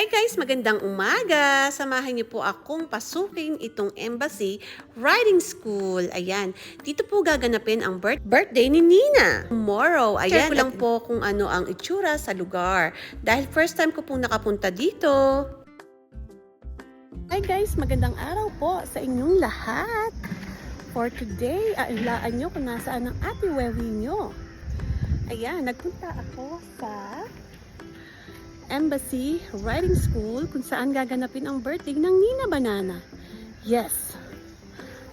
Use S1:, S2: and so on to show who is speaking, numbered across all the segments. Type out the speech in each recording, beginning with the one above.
S1: Hi guys, magandang umaga. Samahan niyo po akong pasukin itong embassy riding school. Ayan, dito po gaganapin ang birth birthday ni Nina. Tomorrow, ayan. Share ko lang po kung ano ang itsura sa lugar. Dahil first time ko pong nakapunta dito. Hi guys, magandang araw po sa inyong lahat. For today, ailaan nyo kung nasaan ang ate Wewi nyo. Ayan, nagpunta ako sa Embassy Riding School kung saan gaganapin ang birthday ng Nina Banana. Yes,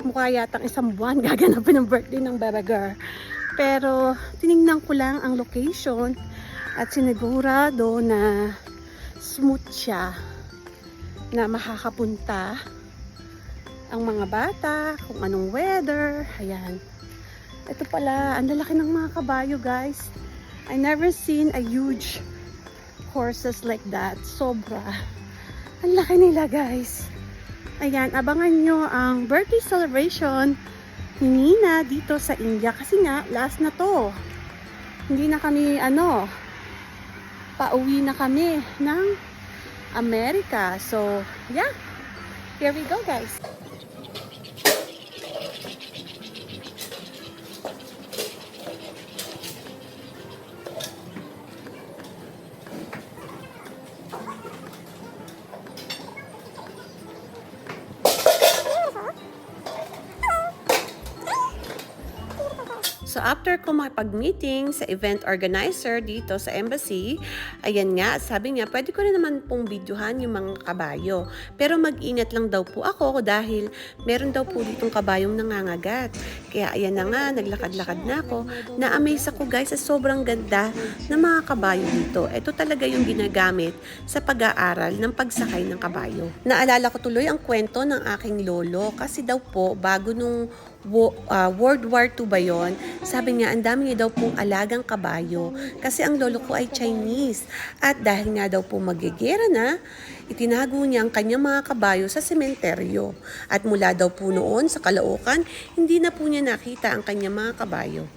S1: mukha yatang isang buwan gaganapin ang birthday ng Bebe Girl. Pero tiningnan ko lang ang location at sinigurado na smooth siya na makakapunta ang mga bata, kung anong weather, ayan. Ito pala, ang lalaki ng mga kabayo guys. I never seen a huge horses like that. Sobra. Ang laki nila guys. Ayan, abangan nyo ang birthday celebration ni Nina dito sa India. Kasi nga, last na to. Hindi na kami, ano, pauwi na kami ng Amerika. So, yeah. Here we go guys. After ko makipag-meeting sa event organizer dito sa embassy, ayan nga, sabi niya, pwede ko rin naman pong videohan yung mga kabayo. Pero mag-ingat lang daw po ako dahil meron daw po ditong kabayong nangangagat. Kaya ayan na nga, naglakad-lakad na ako. Na-amaze ako guys sa sobrang ganda ng mga kabayo dito. Ito talaga yung ginagamit sa pag-aaral ng pagsakay ng kabayo. Naalala ko tuloy ang kwento ng aking lolo kasi daw po bago nung wo- ah, World War II ba yon? Sabi niya, ang dami niya daw pong alagang kabayo. Kasi ang lolo ko ay Chinese. At dahil nga daw po magigera na, itinago niya ang kanyang mga kabayo sa sementeryo. At mula daw po noon sa Caloocan, hindi na po niya nakita ang kanyang mga kabayo.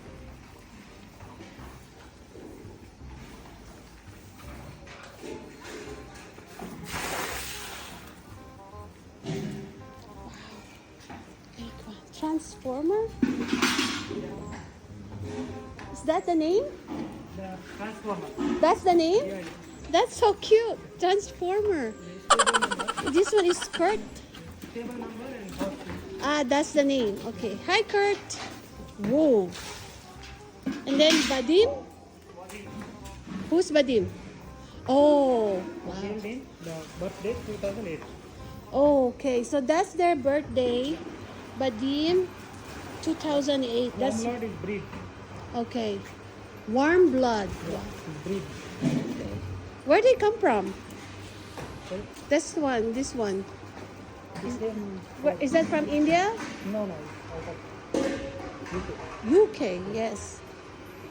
S1: Transformer? Is that the name?
S2: The transformer.
S1: That's the name? That's so cute. Transformer. This one is Kurt.
S2: Table number and host.
S1: Ah, that's the name. Okay. Hi, Kurt. Whoa. And then Badim? Who's Badim? Oh, wow.
S2: The birthday 2008.
S1: Oh, okay. So that's their birthday. Badim, 2008. That's
S2: Warm blood is breed.
S1: okay. Warm blood.
S2: Is breed.
S1: Where do they come from?
S2: Sorry?
S1: This one, this one.
S2: This one.
S1: Where, is that from India?
S2: No, no. UK.
S1: UK, yes.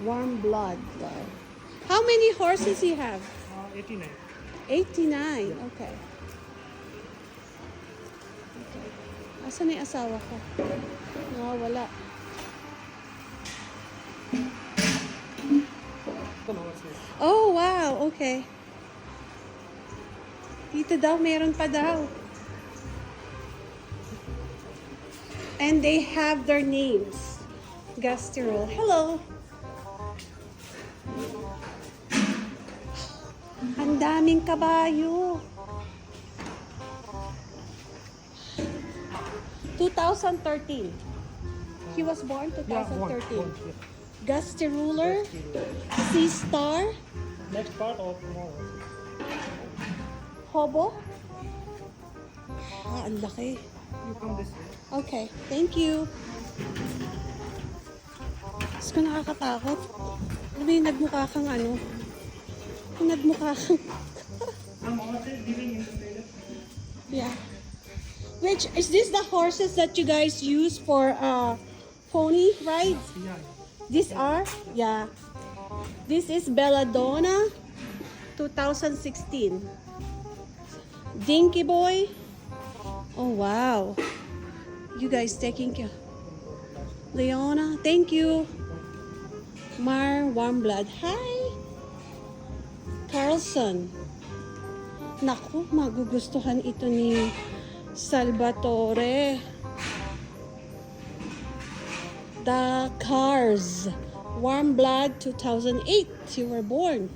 S1: Warm blood. Wow. How many horses you have?
S2: Uh, 89.
S1: 89. Okay. Okay. Asan yung asawa ko?
S2: This?
S1: Oh, wow. Okay. Dito daw, meron pa daw. And they have their names. Gasterol. Hello. Ang daming kabayo. 2013. He was born
S2: Yeah, one.
S1: 2013.
S2: one, yeah.
S1: Gasteruler, Sea Star,
S2: Next part of tomorrow.
S1: Hobo. Ah, ang laki.
S2: You come this way.
S1: Okay, thank you. Mas ko nakakatakot. Ano yung nagmukha kang ano? Yung nagmukha kang...
S2: I'm also living in the trailer.
S1: yeah. Which, is this the horses that you guys use for uh, pony rides?
S2: Yeah.
S1: These are? Yeah. This is Belladonna 2016. Dinky Boy. Oh, wow. You guys taking care. Leona, thank you. Mar Warm Blood. Hi. Carlson. Naku, magugustuhan ito ni Salvatore. The Cars. Warm Blood 2008. You were born.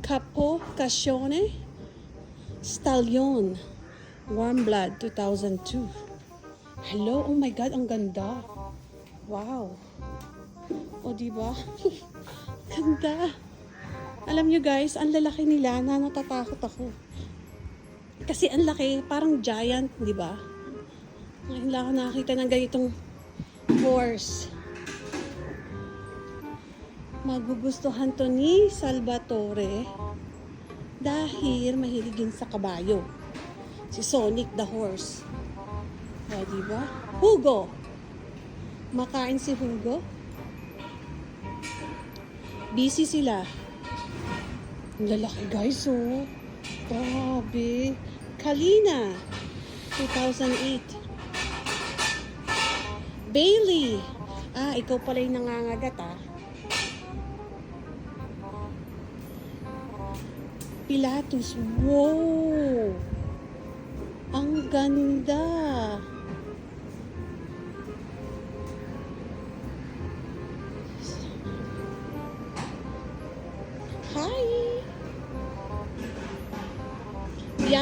S1: Capo Cassione. Stallion. Warm Blood 2002. Hello, oh my God, ang ganda. Wow. O, di ba? ganda. Alam nyo guys, ang lalaki nila na natatakot ako. Kasi ang laki, parang giant, di ba? Ngayon lang ako nakakita ng ganitong horse. Magugustuhan to ni Salvatore dahil mahilig yun sa kabayo. Si Sonic the horse. O, di ba? Hugo! Makain si Hugo. Busy sila. Ang lalaki guys, oh. Grabe. Kalina. 2008. Bailey. Ah, ikaw pala yung nangangagat, ah. Pilatus. Wow! Ang ganda.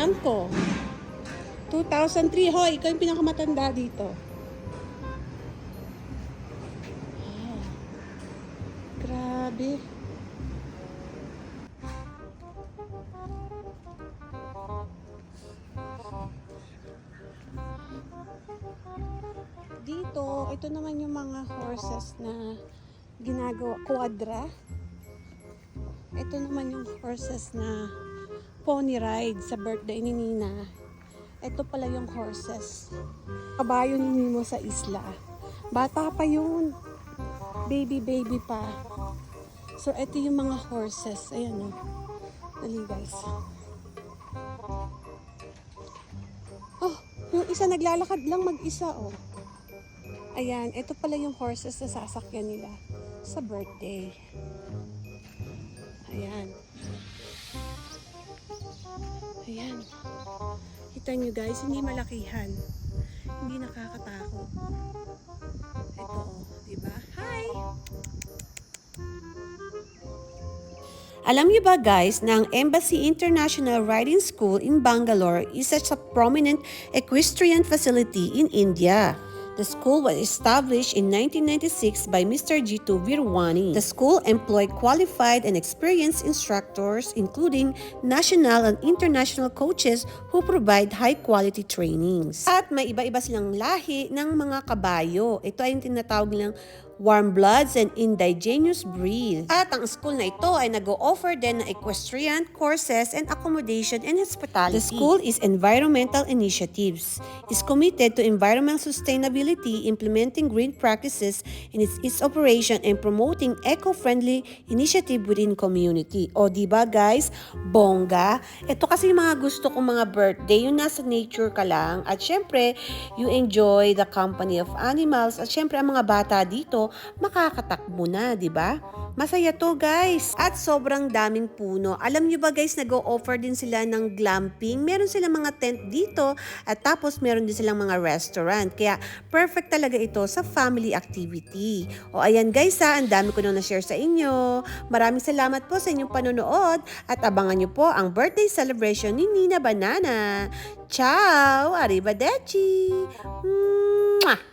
S1: Bianco. 2003. Hoy, ikaw yung pinakamatanda dito. Wow. Grabe. Dito, ito naman yung mga horses na ginagawa, quadra. Ito naman yung horses na pony ride sa birthday ni Nina. Ito pala yung horses. Kabayo ni Nemo sa isla. Bata pa yun. Baby, baby pa. So, ito yung mga horses. Ayan o. Dali guys. Oh, yung isa naglalakad lang mag-isa oh. Ayan, ito pala yung horses na sasakyan nila sa birthday. Kita nyo guys, hindi malakihan. Hindi nakakatakot. Ito oh, di ba? Hi!
S3: Alam niyo ba guys na ang Embassy International Riding School in Bangalore is such a prominent equestrian facility in India? The school was established in 1996 by Mr. Jitu Virwani. The school employed qualified and experienced instructors including national and international coaches who provide high-quality trainings. At may iba-iba silang lahi ng mga kabayo. Ito ay tinatawag nilang warm bloods and indigenous breed. At ang school na ito ay nag-o-offer din ng equestrian courses and accommodation and hospitality. The school is environmental initiatives, is committed to environmental sustainability, implementing green practices in its, its operation and promoting eco-friendly initiative within community. O di ba guys, bongga. Ito kasi yung mga gusto kong mga birthday, yung nasa nature ka lang at syempre, you enjoy the company of animals at syempre ang mga bata dito makakatakbo na, di ba? Masaya to guys. At sobrang daming puno. Alam nyo ba guys, nag-o-offer din sila ng glamping. Meron silang mga tent dito at tapos meron din silang mga restaurant. Kaya perfect talaga ito sa family activity. O ayan guys ha, ang dami ko nang na-share sa inyo. Maraming salamat po sa inyong panonood at abangan nyo po ang birthday celebration ni Nina Banana. Ciao! Arrivederci! Mm.